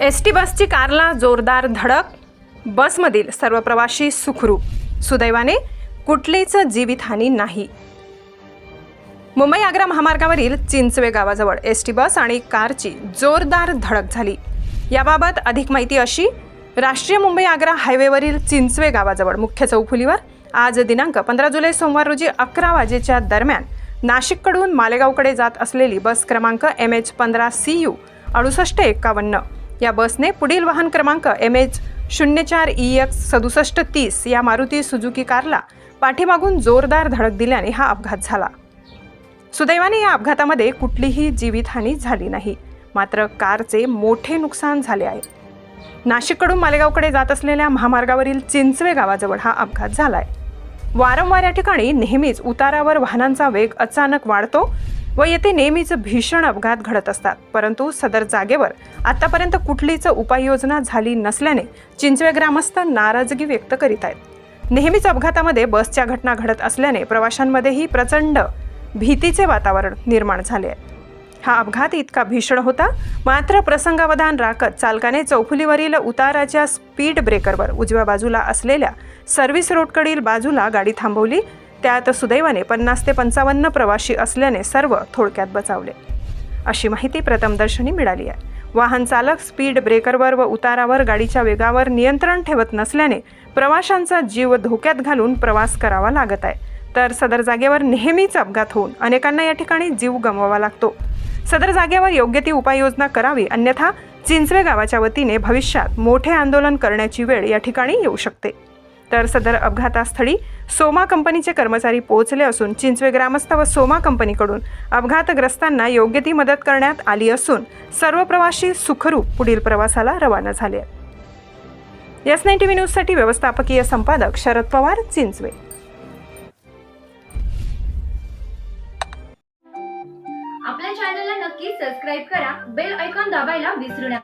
S T बसची कारला जोरदार धडक बसमधील सर्व प्रवाशी सुखरूप सुदैवाने कुठलीच जीवितहानी नाही. मुंबई आग्रा महामार्गावरील चिंचवे गावाजवळ एस टी बस आणि कारची जोरदार धडक झाली. याबाबत अधिक माहिती अशी राष्ट्रीय मुंबई आग्रा हायवेवरील चिंचवे गावाजवळ मुख्य चौफुलीवर आज दिनांक पंधरा जुलै सोमवार रोजी अकरा वाजेच्या दरम्यान नाशिककडून मालेगावकडे जात असलेली बस क्रमांक एम एच पंधरा सी यू अडुसष्ट एक्कावन्न या बसने पुढील वाहन क्रमांक एम एच शून्य चार ई एक्स सदुसष्ट तीस या मारुती सुजुकी कारला पाठीमागून जोरदार धडक दिल्याने हा अपघात झाला. सुदैवाने या अपघातामध्ये कुठलीही जीवितहानी झाली नाही. मात्र कारचे मोठे नुकसान झाले आहे. नाशिककडून मालेगावकडे जात असलेल्या महामार्गावरील चिंचवे गावाजवळ हा अपघात झाला आहे वारंवार या ठिकाणी नेहमीच उतारावर वाहनांचा वेग अचानक वाढतो व येथे नेहमीच भीषण अपघात घडत असतात. परंतु सदर जागेवर आतापर्यंत कुठलीच उपाययोजना झाली नसल्याने चिंचवे ग्रामस्थ नाराजगी व्यक्त करीत आहेत. नेहमीच अपघातामध्ये बसच्या घटना घडत असल्याने प्रवाशांमध्येही प्रचंड भीतीचे वातावरण निर्माण झाले आहे. हा अपघात इतका भीषण होता मात्र प्रसंगावधान राखत चालकाने चौफुलीवरील उताराच्या स्पीड ब्रेकरवर उजव्या बाजूला असलेल्या सर्व्हिस रोडकडील बाजूला गाडी थांबवली त्यात सुदैवाने पन्नास ते पंचावन्न प्रवाशी असल्याने सर्व थोडक्यात बचावले. अशी माहिती प्रथमदर्शनी मिळाली आहे. वाहन चालक स्पीड ब्रेकरवर व उतारावर गाडीच्या वेगावर नियंत्रण ठेवत नसल्याने प्रवाशांचा जीव धोक्यात घालून प्रवास करावा लागत आहे. तर सदर जागेवर नेहमीच अपघात होऊन अनेकांना या ठिकाणी जीव गमवावा लागतो. सदर जागेवर योग्य ती उपाययोजना करावी अन्यथा चिंचवे गावाच्या वतीने भविष्यात मोठे आंदोलन करण्याची वेळ या ठिकाणी येऊ शकते. तर सदर अपघातास्थळी सोमा कंपनीचे कर्मचारी पोहोचले असून चिंचवे ग्रामस्थ व सोमा कंपनीकडून अपघातग्रस्तांना योग्य ती मदत करण्यात आली असून सर्व प्रवासी सुखरूप पुढील प्रवासाला रवाना झाले. एस नाईन टी व्ही न्यूजसाठी व्यवस्थापकीय संपादक शरद पवार चिंचवे. आपल्या चॅनलला नक्की सबस्क्राईब करा बेल ऐकॉन दाबायला विसरू नका.